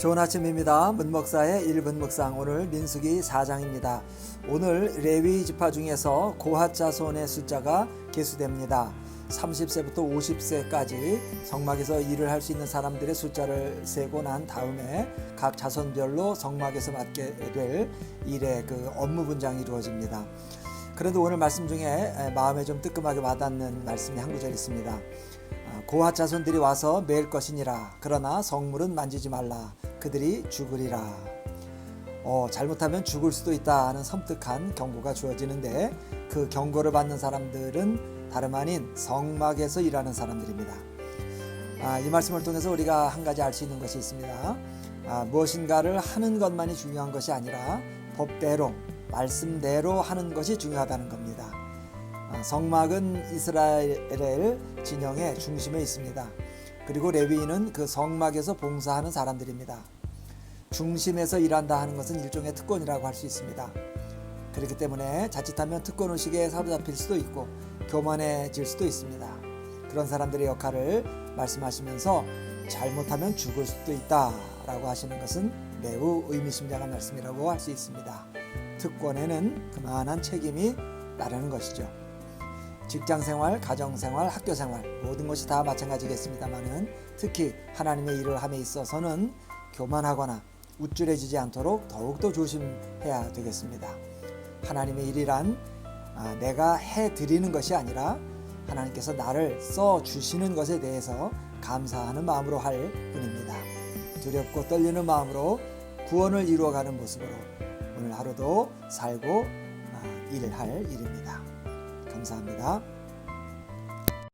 좋은 아침입니다. 문목사의 1분 묵상 오늘 민수기 4장입니다. 오늘 레위 지파 중에서 고핫 자손의 숫자가 계수됩니다. 30세부터 50세까지 성막에서 일을 할 수 있는 사람들의 숫자를 세고 난 다음에 각 자손별로 성막에서 맡게 될 일의 그 업무 분장이 이루어집니다. 그래도 오늘 말씀 중에 마음에 좀 뜨끔하게 와닿는 말씀이 한 구절 있습니다. 아, 고핫 자손들이 와서 매일 것이니라. 그러나 성물은 만지지 말라. 그들이 죽으리라. 어, 잘못하면 죽을 수도 있다 하는 섬뜩한 경고가 주어지는데 그 경고를 받는 사람들은 다름 아닌 성막에서 일하는 사람들입니다. 아, 이 말씀을 통해서 우리가 한 가지 알 수 있는 것이 있습니다. 아, 무엇인가를 하는 것만이 중요한 것이 아니라 법대로 말씀대로 하는 것이 중요하다는 겁니다. 아, 성막은 이스라엘 진영의 중심에 있습니다. 그리고 레위인은 그 성막에서 봉사하는 사람들입니다. 중심에서 일한다 하는 것은 일종의 특권이라고 할 수 있습니다. 그렇기 때문에 자칫하면 특권 의식에 사로잡힐 수도 있고 교만해질 수도 있습니다. 그런 사람들의 역할을 말씀하시면서 잘못하면 죽을 수도 있다라고 하시는 것은 매우 의미심장한 말씀이라고 할 수 있습니다. 특권에는 그만한 책임이 따르는 것이죠. 직장 생활, 가정 생활, 학교 생활 모든 것이 다 마찬가지겠습니다만은 특히 하나님의 일을 함에 있어서는 교만하거나 우쭐해지지 않도록 더욱더 조심해야 되겠습니다. 하나님의 일이란 아, 내가 해 드리는 것이 아니라 하나님께서 나를 써 주시는 것에 대해서 감사하는 마음으로 할 뿐입니다. 두렵고 떨리는 마음으로 구원을 이루어가는 모습으로 오늘 하루도 살고 아, 일을 할 일입니다. 감사합니다.